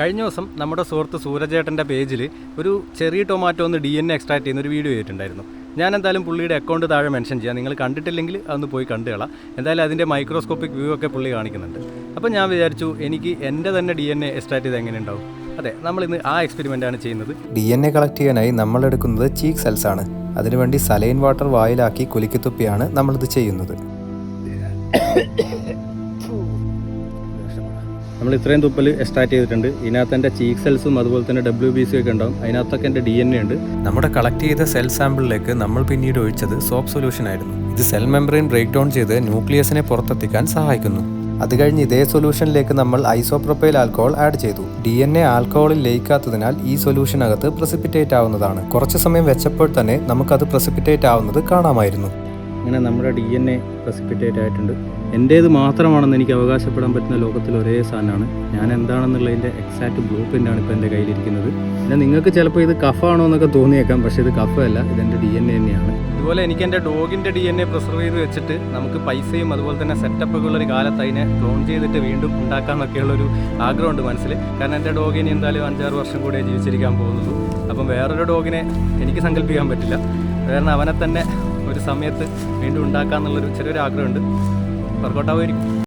കഴിഞ്ഞ ദിവസം നമ്മുടെ സുഹൃത്ത് സൂരജേട്ടന്റെ പേജിൽ ഒരു ചെറിയ ടൊമാറ്റോ ഒന്ന് ഡി എൻ എ എക്സ്ട്രാക്ട് ചെയ്യുന്ന ഒരു വീഡിയോ ചെയ്തിട്ടുണ്ടായിരുന്നു. ഞാൻ എന്തായാലും പുള്ളിയുടെ അക്കൗണ്ട് താഴെ മെൻഷൻ ചെയ്യാം. നിങ്ങൾ കണ്ടിട്ടില്ലെങ്കിൽ അതൊന്ന് പോയി കണ്ടുകളാം എന്തായാലും അതിന്റെ മൈക്രോസ്കോപ്പിക് വ്യൂ ഒക്കെ പുള്ളി കാണിക്കുന്നുണ്ട്. അപ്പോൾ ഞാൻ വിചാരിച്ചു എനിക്ക് എന്റെ തന്നെ ഡി എൻ എ എക്സ്ട്രാക്ട് ചെയ്ത് എങ്ങനെ ഉണ്ടാവും? അതെ നമ്മളിന്ന് ആ എക്സ്പെരിമെന്റ് ആണ് ചെയ്യുന്നത്. ഡി എൻ എ കളക്ട് ചെയ്യാനായി നമ്മൾ എടുക്കുന്നത് ചീക്ക് സെൽസ് ആണ്. അതിനുവേണ്ടി സലൈൻ വാട്ടർ വായിലാക്കി കുലുക്കിത്തുപ്പിയാണ് നമ്മളിത് ചെയ്യുന്നത്. നമ്മൾ ഇത്രയും തുപ്പൽ എക്സ്ട്രാക്ട് ചെയ്തിട്ടുണ്ട്. ഇതിനകത്ത് എന്റെ ചീക്ക് സെൽസും അതുപോലെ തന്നെ ഡബ്ല്യു ബി സി ഒക്കെ ഉണ്ടാവും. അതിനകത്തൊക്കെ എന്റെ ഡി എൻ എ ഉണ്ട്. നമ്മുടെ കളക്ട് ചെയ്ത സെൽ സാമ്പിളിലേക്ക് നമ്മൾ പിന്നീട് ഒഴിച്ചത് സോപ്പ് സൊല്യൂഷൻ ആയിരുന്നു. ഇത് സെൽ മെമ്പറിൻ ബ്രേക്ക് ഡൗൺ ചെയ്ത് ന്യൂക്ലിയസിനെ പുറത്തെത്തിക്കാൻ സഹായിക്കുന്നു. അത് കഴിഞ്ഞ് ഇതേ സൊല്യൂഷനിലേക്ക് നമ്മൾ ഐസോപ്രൊപ്പൈൽ ആൽക്കഹോൾ ആഡ് ചെയ്തു. ഡി എൻ എ ആൽക്കഹോളിൽ ലയിക്കാത്തതിനാൽ ഈ സൊല്യൂഷനകത്ത് പ്രസിപ്പിറ്റേറ്റ് ആവുന്നതാണ്. കുറച്ച് സമയം വെച്ചപ്പോൾ തന്നെ നമുക്കത് പ്രസിപ്പിറ്റേറ്റ് ആവുന്നത് കാണാമായിരുന്നു. അങ്ങനെ നമ്മുടെ ഡി എൻ എ പ്രസിപ്പിറ്റേറ്റ് ആയിട്ടുണ്ട്. എന്റേത് മാത്രമാണെന്ന് എനിക്ക് അവകാശപ്പെടാൻ പറ്റുന്ന ലോകത്തിൽ ഒരേ സാധനമാണ്. ഞാൻ എന്താണെന്നുള്ളതിന്റെ എക്സാക്ട് ബ്ലൂ പ്രിന്റാണ് ഇപ്പോൾ എന്റെ കയ്യിലിരിക്കുന്നത്. പിന്നെ നിങ്ങൾക്ക് ചിലപ്പോൾ ഇത് കഫാണോ എന്നൊക്കെ തോന്നിയേക്കാം പക്ഷേ ഇത് കഫല്ല ഇതെന്റെ ഡി എൻ എ തന്നെയാണ്. ഇതുപോലെ എനിക്ക് എന്റെ ഡോഗിന്റെ ഡി എൻ എ പ്രിസർവ് ചെയ്ത് വെച്ചിട്ട് നമുക്ക് പൈസയും അതുപോലെ തന്നെ സെറ്റപ്പൊക്കെ ഉള്ളൊരു കാലത്ത് അതിനെ ക്ലോൺ ചെയ്തിട്ട് വീണ്ടും ഉണ്ടാക്കാമെന്നൊക്കെയുള്ളൊരു ആഗ്രഹമുണ്ട് മനസ്സിൽ കാരണം എന്റെ ഡോഗിന് എന്തായാലും അഞ്ചാറ് വർഷം കൂടെ ജീവിച്ചിരിക്കാൻ പോകുന്നുള്ളൂ അപ്പം വേറൊരു ഡോഗിനെ എനിക്ക് സങ്കല്പിക്കാൻ പറ്റില്ല. കാരണം അവനെ തന്നെ ഒരു സമയത്ത് വീണ്ടും ഉണ്ടാക്കാന്നുള്ളൊരു ചെറിയൊരു ആഗ്രഹമുണ്ട് വർക്കൗട്ട് ആവുമായിരിക്കും